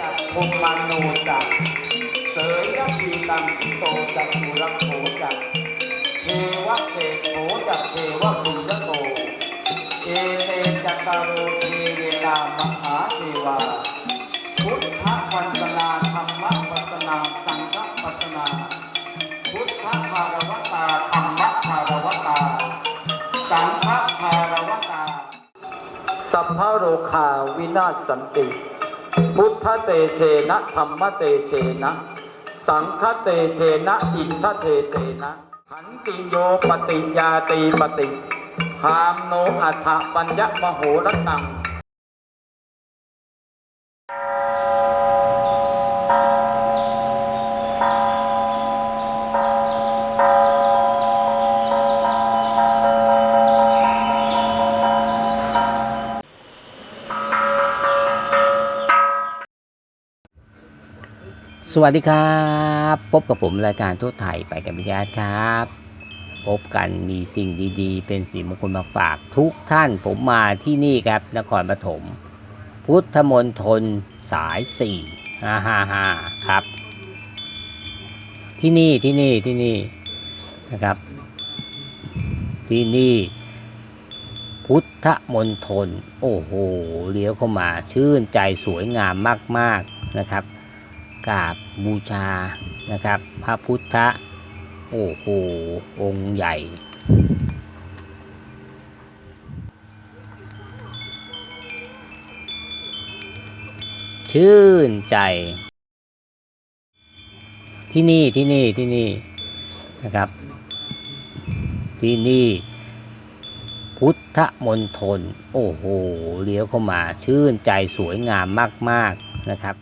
จักภูมิมันโนจักเสยยัพีตังทิโตจักสุรักโขจักเทวเศโขจักเทวะปุญญโตเอเตจักการโรเทเวลามหาเทวาพุทธปัสสนาธรรมปัสสนาสังฆปัสนา พุทธภารวตาธรรมภารวตา สังฆภารวตาสัพพโรคาวินาศสันติ พุทธเตเชนะธรรมเตเชนะ สังฆเตเชนะอินทเตเตนะขันติโยปฏิญาตีปฏิพามโนอัฏฐปัญญมโหรตัง สวัสดีครับ พบกับผมรายการทั่วไทยไปกับพิยาตครับ พบกันมีสิ่งดีๆ เป็นสิ่งมงคลมาฝากทุกท่านผมมาที่นี่ครับนครปฐมพุทธมณฑลสาย4 555ครับ ที่นี่ที่นี่ที่นี่นะครับ ที่นี่ พุทธมณฑลโอ้โหเลี้ยวเข้ามาชื่นใจสวยงามมาก ๆนะครับ กราบบูชานะครับ พระพุทธโอ้โหองค์ใหญ่ ชื่นใจ ที่นี่ที่นี่ที่นี่นะครับ ที่นี่พุทธมณฑลโอ้โห เลี้ยวเข้ามาชื่นใจสวยงามมาก ๆ นะครับ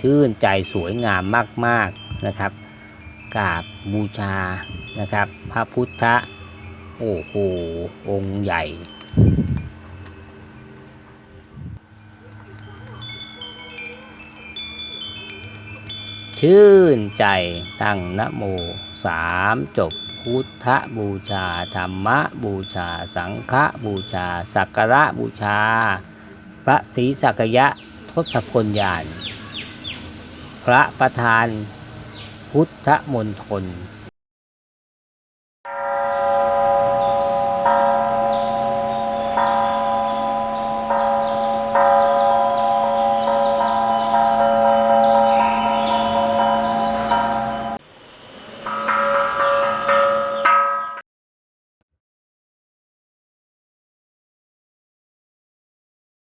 ชื่นใจสวยงามมากๆนะครับกราบบูชานะครับ พระพุทธโอ้โหองค์ใหญ่ ชื่นใจตั้งนะโมสามจบพุทธบูชา ธรรมบูชา สังฆบูชา สักการะบูชา พระศรีสักยะทศพลยาน พระประธานพุทธมณฑล